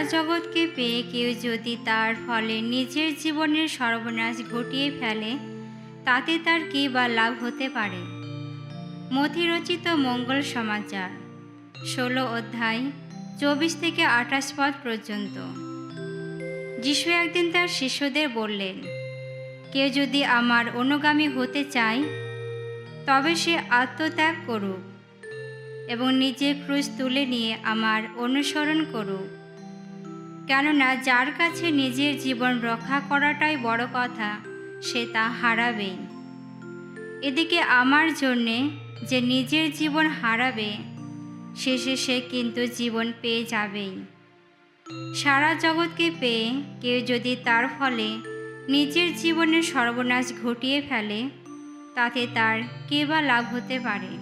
জগৎকে পেয়ে কেউ যদি তার ফলে নিজের জীবনের সর্বনাশ ঘটিয়ে ফেলে, তাতে তার কী বা লাভ হতে পারে? মথিরচিত মঙ্গল সমাচার, ষোলো অধ্যায়, চব্বিশ থেকে আঠাশ পদ পর্যন্ত। যিশু একদিন তার শিষ্যদের বললেন, কেউ যদি আমার অনুগামী হতে চায়, তবে সে আত্মত্যাগ করুক এবং নিজের ক্রুশ তুলে নিয়ে আমার অনুসরণ করুক। কেননা যার কাছে নিজের জীবন রক্ষা করাটাই বড় কথা, সে তা হারাবেই। এদিকে আমার জন্যে যে নিজের জীবন হারাবে, শেষে সে কিন্তু জীবন পেয়ে যাবেই। সারা জগৎকে পেয়ে কেউ যদি তার ফলে নিজের জীবনের সর্বনাশ ঘটিয়ে ফেলে, তাতে তার কে বা লাভ হতে পারে?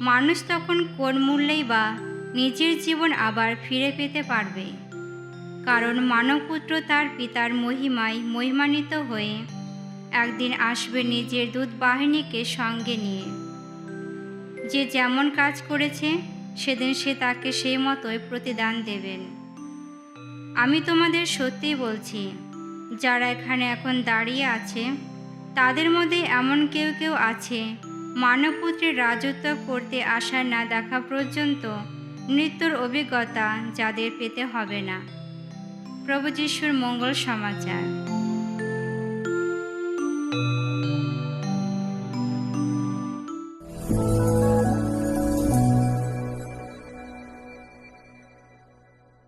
মানুষ তখন কোন মূল্যেই বা নিজের জীবন আবার ফিরে পেতে পারবে? কারণ মানবপুত্র তার পিতার মহিমায় মহিমান্বিত হয়ে একদিন আসবে নিজের দূত বাহিনীকে সঙ্গে নিয়ে। যে যেমন কাজ করেছে, সেদিন সে তাকে সেই মতোই প্রতিদান দেবেন। আমি তোমাদের সত্যিই বলছি, যারা এখানে এখন দাঁড়িয়ে আছে, তাদের মধ্যে এমন কেউ কেউ আছে, মানবপুত্রের রাজত্ব করতে আসা না দেখা পর্যন্ত মৃত্যুর অভিজ্ঞতা যাদের পেতে হবে না। প্রভু যিশুর মঙ্গল সমাচার।